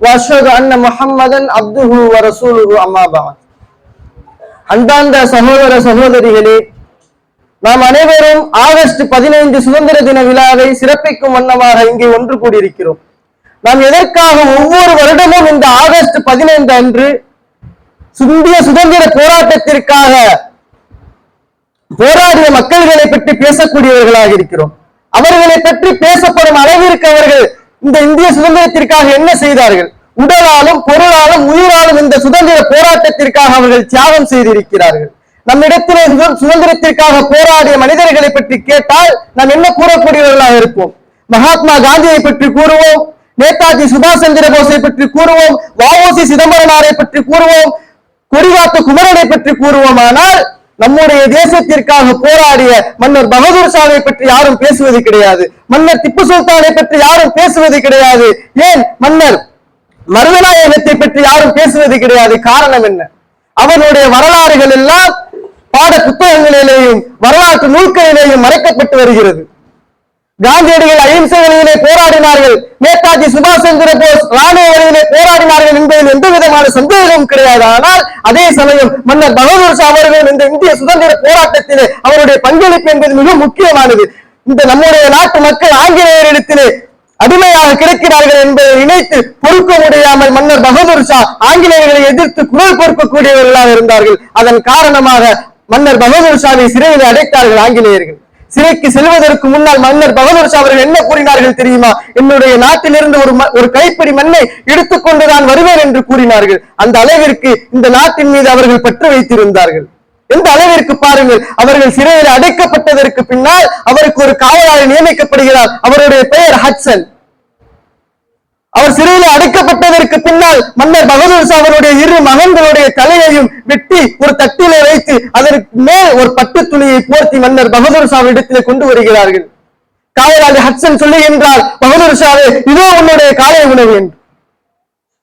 وأشهد أن محمدا عبده ورسوله أما بعد அன்பார்ந்த சகோதர சகோதரிகளே நாம் அனைவரும் ஆகஸ்ட் பதினைந்து சுதந்திர தின விழாவை சிறப்பிக்கும் வண்ணமாக இங்கே ஒன்று கூடியிருக்கிறோம் நாம் எதற்காக ஒவ்வொரு வருடமும் இந்த ஆகஸ்ட் பதினைந்து அன்று இந்திய சுதந்திர போராட்டத்திற்காக போராடிய மக்கள்களை பற்றி பேசக்கூடியவர்களாக இருக்கிறோம் அவர்களை பற்றி பேசப்படும் அளவிற்கு அவர்கள் இந்த இந்திய சுதந்திரத்திற்காக என்ன செய்தார்கள்? உடலாலும் பொருளாலும் உயிராலும் இந்த சுதந்திர போராட்டத்திற்காக அவர்கள் தியாகம் செய்திருக்கிறார்கள். நம்மிடத்திலே சுதந்திரத்திற்காக போராடிய மனிதர்களை பற்றி கேட்டால் நாம் என்ன கூறக்கூடியவர்களாக இருப்போம்? மகாத்மா காந்தியை பற்றி கூறுவோம் நேதாஜி சுபாஷ் சந்திர போஸை பற்றி கூறுவோம் வாவோசி சிதம்பரனாரை பற்றி கூறுவோம் கொடிகாத்த குமரனை பற்றி கூறுவோமானால் நம்முடைய தேசத்திற்காக போராடிய மன்னர் பகதூர் ஷாவை பற்றி யாரும் பேசுவது கிடையாது. மன்னர் திப்பு சுல்தானை பற்றி யாரும் பேசுவது கிடையாது. ஏன்? மன்னர் மருதநாயகத்தை பற்றி யாரும் பேசுவது கிடையாது. காரணம் என்ன? அவனுடைய வரலாறுகள் எல்லாம் பாட புத்தகங்களிலேயும் வரலாற்று நூல்களிலேயும் மறைக்கப்பட்டு வருகிறது. காந்தியடிகள் அகிம்சை வழியிலே போராடினார்கள். நேதாஜி சுபாஷ் சந்திர போஸ் ராணுவ வழியிலே போராடினார்கள் என்பதில் எந்த விதமான சந்தேகமும் கிடையாது. ஆனால் அதே சமயம் மன்னர் பகதூர் ஷா அவர்கள் இந்த இந்திய சுதந்திர போராட்டத்திலே அவருடைய பங்களிப்பு என்பது மிக முக்கியமானது. இந்த நம்முடைய நாட்டு மக்கள் ஆங்கிலேயரிடத்திலே அடிமையாக கிடைக்கிறார்கள் என்பதை நினைத்து பொறுக்க முடியாமல் மன்னர் பகதூர் ஷா ஆங்கிலேயர்களை எதிர்த்து குரல் பொறுக்கக்கூடியவர்களாக இருந்தார்கள். அதன் காரணமாக மன்னர் பகதூர் ஷாவை சிறையில் அடைத்தார்கள் ஆங்கிலேயர்கள். சிறைக்கு செல்வதற்கு முன்னால் மன்னர் பகதூர் ஷா அவர்கள் என்ன கூறினார்கள் தெரியுமா? என்னுடைய நாட்டிலிருந்து ஒரு ஒரு கைப்பிடி மண்ணை எடுத்துக்கொண்டு நான் வருவேன் என்று கூறினார்கள். அந்த அளவிற்கு இந்த நாட்டின் மீது அவர்கள் பற்று வைத்திருந்தார்கள். எந்த அளவிற்கு பாருங்கள் அவர்கள் சிறையில் அடைக்கப்பட்டதற்கு பின்னால் அவருக்கு ஒரு காவலாளர் நியமிக்கப்படுகிறார். அவருடைய பெயர் ஹட்சன். அவர் சிறையில் அடைக்கப்பட்டதற்கு பின்னால் மன்னர் பகதூர் ஷா அவருடைய இரு மகன்களுடைய தலையையும் வெட்டி ஒரு தட்டிலே வைத்து அதற்கு மேல் ஒரு பட்டு துணியை போர்த்தி மன்னர் பகதூர் ஷா இடத்திலே கொண்டு வருகிறார்கள். காவலாளி ஹட்சன் சொல்லுகின்றார் பகதூர் ஷாவே இதோ உன்னுடைய காலை உணவு என்று.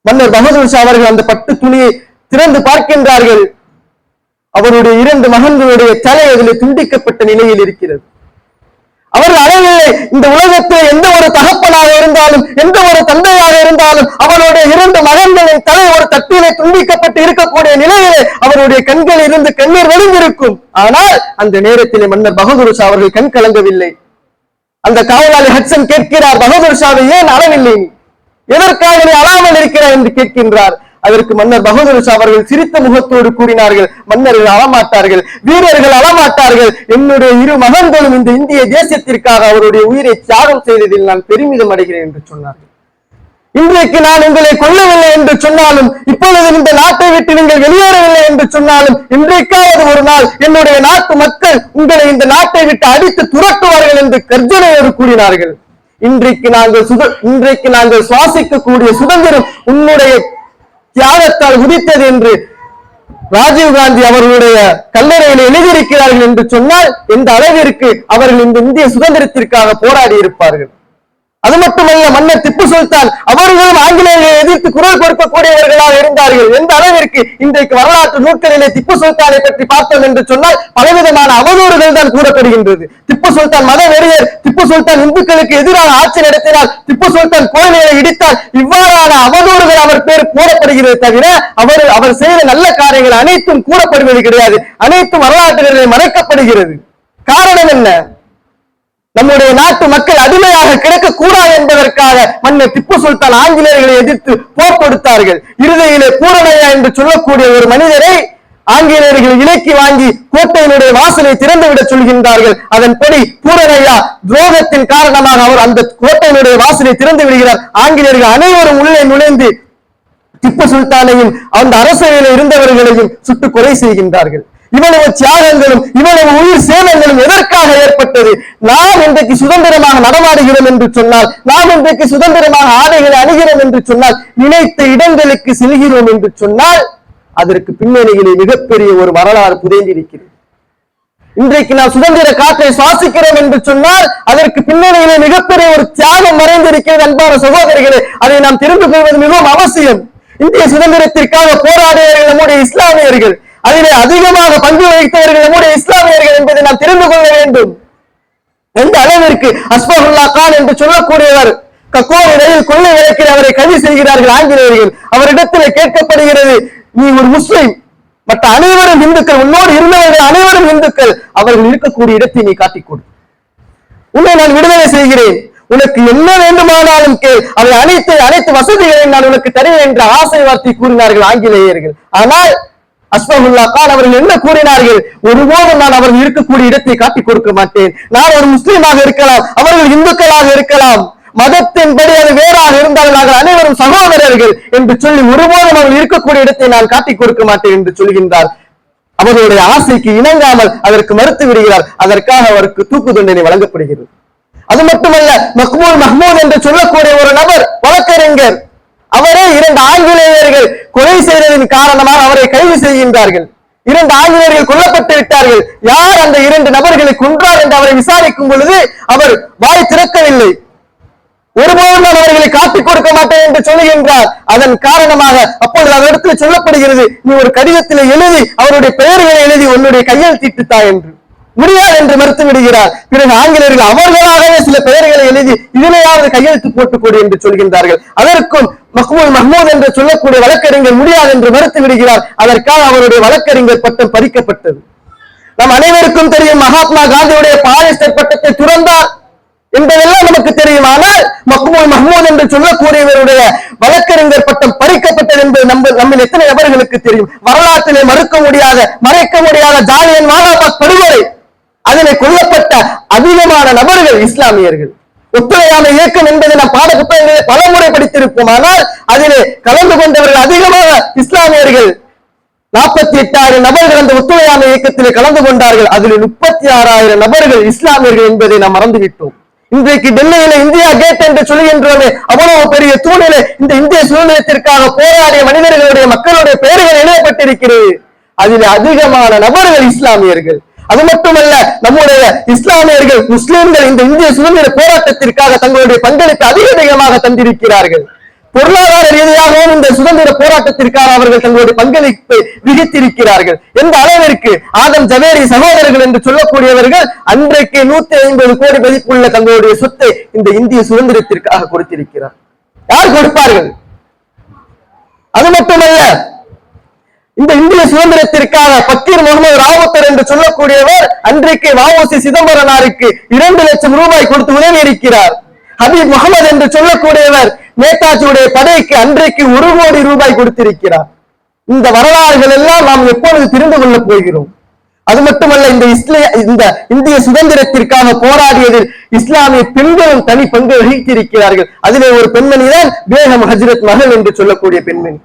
மன்னர் பகதூர் ஷா அவர்கள் அந்த பட்டு துணியை திறந்து பார்க்கின்றார்கள். அவருடைய இரண்டு மகன்களுடைய தலை அதில் துண்டிக்கப்பட்ட நிலையில் இருக்கிறது. அவர்கள் அளவில்லை இந்த உலகத்தில் எந்த ஒரு தகப்பனாக இருந்தாலும் எந்த ஒரு தந்தை இருந்தாலும் அவனுடைய இரண்டு மகன்களின் தலை ஒரு தட்டிலே துண்டிக்கப்பட்டு இருக்கக்கூடிய நிலையிலே அவருடைய கண்களில் இருந்து கண்ணீர் வழிந்திருக்கும் ஆனால் அந்த நேரத்திலே மன்னர் பகதூர் ஷா அவர்கள் கண் கலங்கவில்லை. அந்த காவலாளி ஹட்சன் கேட்கிறார் பகதூர் ஷாவை ஏன் அளவில்லை எதற்காக நீ அழாமல் இருக்கிறார் என்று கேட்கின்றார். அதற்கு மன்னர் பகதூர் ஷா அவர்கள் சிரித்த முகத்தோடு கூறினார்கள் மன்னர்கள் அழமாட்டார்கள் வீரர்கள் அழமாட்டார்கள். என்னுடைய இரு மகன்களும் இந்த இந்திய தேசத்திற்காக அவருடைய உயிரை தியாகம் செய்ததில் நான் பெருமிதம் அடைகிறேன் என்று சொன்னார்கள். இன்றைக்கு நான் உங்களை கொல்லவில்லை என்று சொன்னாலும் இப்பொழுது இந்த நாட்டை விட்டு நீங்கள் வெளியேறவில்லை என்று சொன்னாலும் இன்றைக்காவது ஒரு நாள் என்னுடைய நாட்டு மக்கள் உங்களை இந்த நாட்டை விட்டு அடித்து துரட்டுவார்கள் என்று கர்ஜனையோடு கூறினார்கள். இன்றைக்கு நாங்கள் சுத இன்றைக்கு நாங்கள் சுவாசிக்கக்கூடிய சுதந்திரம் உன்னுடைய தியாகத்தால் உதித்தது என்று ராஜீவ் காந்தி அவர்களுடைய கல்லறையில் எழுதியிருக்கிறார்கள் என்று சொன்னால் எந்த அளவிற்கு அவர்கள் இந்த இந்திய சுதந்திரத்திற்காக போராடி இருப்பார்கள்? அது மட்டுமல்ல மன்னர் திப்பு சுல்தான் அவர்களும் ஆங்கிலேயர்களை எதிர்த்து குரல் கொடுக்கக்கூடியவர்களாக இருந்தார்கள். எந்த அளவிற்கு இன்றைக்கு வரலாற்று நூற்களிலே திப்பு சுல்தானை பற்றி பார்த்தோம் என்று சொன்னால் பலவிதமான அவதூறுகள் தான் கூறப்படுகின்றது. திப்பு சுல்தான் மத வெறியர் திப்பு சுல்தான் இந்துக்களுக்கு எதிராக ஆட்சி நடத்தினால் திப்பு சுல்தான் கோயில்களை இடித்தால் இவ்வாறான அவதூறுகள் அவர் பேர் கூறப்படுகிறது தவிர அவர் அவர் செய்த நல்ல காரியங்கள் அனைத்தும் கூறப்படுவது கிடையாது. அனைத்தும் வரலாற்றுகளில் மறைக்கப்படுகிறது. காரணம் என்ன? நம்முடைய நாட்டு மக்கள் அடிமையாக கிடக்கக்கூடாது என்பதற்காக மன்னர் திப்பு சுல்தான் ஆங்கிலேயர்களை எதிர்த்து போர் கொடுத்தார்கள். இறுதியிலே பூரணையா என்று சொல்லக்கூடிய ஒரு மனிதரை ஆங்கிலேயர்கள் இலக்கி வாங்கி கோட்டையினுடைய வாசலை திறந்துவிட சொல்கின்றார்கள். அதன்படி பூரணையா துரோகத்தின் காரணமாக அவர் அந்த கோட்டையினுடைய வாசலை திறந்து விடுகிறார் ஆங்கிலேயர்கள் அனைவரும் உள்ளே நுழைந்து திப்பு சுல்தானையும் அந்த அரசவையில் இருந்தவர்களையும் சுட்டு கொலை செய்கின்றார்கள். இவ்வளவு தியாகங்களும் இவ்வளவு உயிர் சேதங்களும் எதற்காக ஏற்பட்டது? நாம் இன்றைக்கு சுதந்திரமாக நடமாடுகிறோம் என்று சொன்னால் நாம் இன்றைக்கு சுதந்திரமாக ஆடைகளை அணுகிறோம் என்று சொன்னால் நினைத்த இடங்களுக்கு செல்கிறோம் என்று சொன்னால் அதற்கு பின்னணியிலே மிகப்பெரிய ஒரு வரலாறு புதைந்திருக்கிறது. இன்றைக்கு நாம் சுதந்திர காற்றை சுவாசிக்கிறோம் என்று சொன்னால் அதற்கு பின்னணியிலே மிகப்பெரிய ஒரு தியாகம் மறைந்திருக்கிறது அன்பான சகோதரிகளே. அதை நாம் தெரிந்து கொள்வது மிகவும் அவசியம். இந்திய சுதந்திரத்திற்காக போராடியவர்கள் நம்முடைய இஸ்லாமியர்கள். அதிலே அதிகமாக பங்கு வகித்தவர்கள் நம்முடைய இஸ்லாமியர்கள் என்பதை நாம் தெரிந்து கொள்ள வேண்டும். எந்த அளவிற்கு அஸ்பகுல்லா கான் என்று சொல்லக்கூடியவர் கக்கோவை ரயில் கொள்ளை விளக்கில் அவரை கைது செய்கிறார்கள் ஆங்கிலேயர்கள் அவரிடத்தில் கேட்கப்படுகிறது நீ ஒரு முஸ்லிம். மற்ற அனைவரும் இந்துக்கள் உன்னோடு இருந்தவர்கள் அனைவரும் இந்துக்கள். அவர்கள் இருக்கக்கூடிய இடத்தை நீ காட்டிக் கொடு. உன்னை நான் விடுதலை செய்கிறேன். உனக்கு என்ன வேண்டுமானாலும் கேள். அவை அனைத்து அனைத்து வசதிகளையும் நான் உனக்கு தருவேன் என்ற ஆசை வார்த்தை கூறினார்கள் ஆங்கிலேயர்கள். ஆனால் அஸ்மகுல்லா கான் அவர்கள் என்ன கூறினார்கள்? ஒருபோதும் நான் அவர்கள் இருக்கக்கூடிய இடத்தை காட்டிக் கொடுக்க மாட்டேன். நான் ஒரு முஸ்லீமாக இருக்கலாம் அவர்கள் இந்துக்களாக இருக்கலாம். மதத்தின்படி அது வேறாக இருந்தால் நாங்கள் அனைவரும் சகோதரர்கள் என்று சொல்லி ஒருபோதும் அவர்கள் இருக்கக்கூடிய இடத்தை நான் காட்டிக் கொடுக்க மாட்டேன் என்று சொல்கின்றார். அவர்களுடைய ஆசைக்கு இணங்காமல் அதற்கு மறுத்து விடுகிறார். அதற்காக அவருக்கு தூக்கு தண்டனை வழங்கப்படுகிறது. அது மட்டுமல்ல மஹ்மூல் மஹ்மூத் என்று சொல்லக்கூடிய ஒரு நபர் வழக்கறிஞர். அவரே இரண்டு ஆங்கிலேயர்கள் கொலை செய்ததின் காரணமாக அவரை கைது செய்கின்றார்கள். இரண்டு ஆங்கிலேயர்கள் கொல்லப்பட்டு விட்டார்கள். யார் அந்த இரண்டு நபர்களை கொன்றார் என்று அவரை விசாரிக்கும் பொழுது அவர் வாய் திறக்கவில்லை. ஒருபோதும் நான் அவர்களை காட்டிக் கொடுக்க மாட்டேன் என்று சொல்லுகின்றார் அதன் காரணமாக அப்பொழுது அவரிடத்தில் சொல்லப்படுகிறது நீ ஒரு கடிதத்தில் எழுதி அவருடைய பெயர்களை எழுதி உன்னுடைய கையெழுத்திட்டுத்தா என்று. முடியாது என்று மறுத்து விடுகிறார் பிறகு ஆங்கிலேயர்கள் அவர்களாகவே சில பெயர்களை எழுதி இதிலேயாவது கையெழுத்து போட்டுக் கொடு என்று சொல்கின்றார்கள். அதற்கும் மஹ்மூல் மஹ்மூத் என்று சொல்லக்கூடிய வழக்கறிஞர் முடியாது என்று மறுத்து விடுகிறார். அதற்காக அவருடைய வழக்கறிஞர் பட்டம் பறிக்கப்பட்டது. நம் அனைவருக்கும் தெரியும் மகாத்மா காந்தியுடைய பாரிஸ்டர் பட்டத்தை துறந்தார் என்பதெல்லாம் நமக்கு தெரியும். ஆனால் மஹ்மூல் மஹ்மூத் என்று சொல்லக்கூடியவருடைய வழக்கறிஞர் பட்டம் பறிக்கப்பட்டது என்பது நம்ம நம்ம எத்தனை நபர்களுக்கு தெரியும்? வரலாற்றிலே மறுக்க முடியாத மறைக்க முடியாத ஜாலியன் வாலாபாத் படுகொலை. அதிலே கொல்லப்பட்ட அதிகமான நபர்கள் இஸ்லாமியர்கள். ஒத்துழையாமை இயக்கம் என்பதை நாம் பாட புத்தகங்களை பல முறை படித்திருப்போம். ஆனால் அதிலே கலந்து கொண்டவர்கள் அதிகமாக இஸ்லாமியர்கள் நாற்பத்தி எட்டாயிரம் நபர்கள் அந்த ஒத்துழையாமை இயக்கத்திலே கலந்து கொண்டார்கள். அதில் முப்பத்தி ஆறாயிரம் நபர்கள் இஸ்லாமியர்கள் என்பதை நாம் மறந்துவிட்டோம். இன்றைக்கு டெல்லியில இந்தியா கேட் என்று சொல்லுகின்றோமே அவ்வளவு பெரிய தூணிலே இந்த இந்திய சுதந்திரத்திற்காக போராடிய மனிதர்களுடைய மக்களுடைய பெயர்கள் எழுதப்பட்டிருக்கிறது. அதில் அதிகமான நபர்கள் இஸ்லாமியர்கள். அது மட்டுமல்ல நம்முடைய இஸ்லாமியர்கள் முஸ்லிம்கள் இந்த இந்திய சுதந்திர போராட்டத்திற்காக தங்களுடைய பங்களிப்பு அதிக அதிகமாக தந்திருக்கிறார்கள். பொருளாதார ரீதியாகவும் இந்த சுதந்திர போராட்டத்திற்காக அவர்கள் தங்களுடைய பங்களிப்பை விதித்திருக்கிறார்கள். எந்த அளவிற்கு ஆதம் ஜவேரி சகோதரர்கள் என்று சொல்லக்கூடியவர்கள் அன்றைக்கு நூத்தி ஐம்பது கோடி மதிப்புள்ள தங்களுடைய சொத்தை இந்த இந்திய சுதந்திரத்திற்காக கொடுத்திருக்கிறார். யார் கொடுப்பார்கள்? அது மட்டுமல்ல இந்த இந்திய சுதந்திரத்திற்காக பக்கீர் முகமது ராவுத்தர் என்று சொல்லக்கூடியவர் அன்றைக்கு வஉசி சிதம்பரனாருக்கு இரண்டு லட்சம் ரூபாய் கொடுத்து உதவி இருக்கிறார் ஹபீப் முகமது என்று சொல்லக்கூடியவர் நேதாஜியுடைய படைக்கு அன்றைக்கு ஒரு கோடி ரூபாய் கொடுத்திருக்கிறார். இந்த வரலாறுகள் எல்லாம் நாம் எப்பொழுது தெரிந்து கொள்ளப் போகிறோம்? அது மட்டுமல்ல இந்த இஸ்லே இந்த இந்திய சுதந்திரத்திற்காக போராடியதில் இஸ்லாமிய பெண்களும் தனி பங்கு வகித்திருக்கிறார்கள். அதிலே ஒரு பெண்மணி தான் பேகம் ஹஜ்ரத் மகள் என்று சொல்லக்கூடிய பெண்மணி.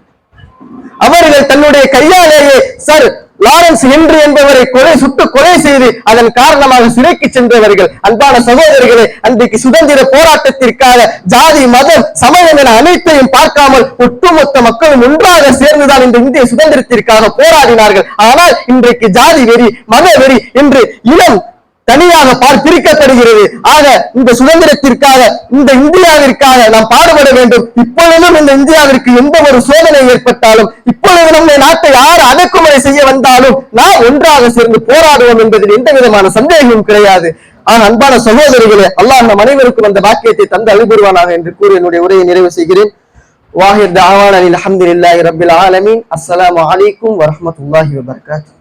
அவர்கள் தன்னுடைய கையாலேயே சர் லாரன்ஸ் ஹென்றி என்பவரை கொலை சுட்டு கொலை செய்து அதன் காரணமாக சிறைக்கு சென்றவர்கள் அன்பான சகோதரிகளே அன்றைக்கு சுதந்திர போராட்டத்திற்காக ஜாதி மதம் சமயம் என அனைத்தையும் பார்க்காமல் ஒட்டுமொத்த மக்களும் ஒன்றாக சேர்ந்துதான் இந்த இந்திய சுதந்திரத்திற்காக போராடினார்கள். ஆனால் இன்றைக்கு ஜாதி வெறி மத வெறி என்று இனம் தனியாக பார் பிரிக்கப்படுகிறது ஆக இந்த சுதந்திரத்திற்காக இந்த இந்தியாவிற்காக நாம் பாடுபட வேண்டும். இப்பொழுதும் இந்த இந்தியாவிற்கு எந்த ஒரு சோதனை ஏற்பட்டாலும் இப்பொழுது நம்முடைய நாட்டை யார் அடக்குமுறை செய்ய வந்தாலும் நாம் ஒன்றாக சேர்ந்து போராடுவோம் என்பதில் எந்த விதமான சந்தேகமும் கிடையாது. ஆனால் அன்பான சகோதரிகளே அல்லாஹ் நம் அனைவருக்கும் அந்த பாக்கியத்தை தந்து அழிபுருவானாக என்று கூறி என்னுடைய உரையை நிறைவு செய்கிறேன். வாஹிர் தாவான் அலி அஹமதுல்லாஹி ரபில் ஆலமீன். அஸ்ஸலாமு அலைக்கும் வரமத்துல்லாஹி வபர்காத்து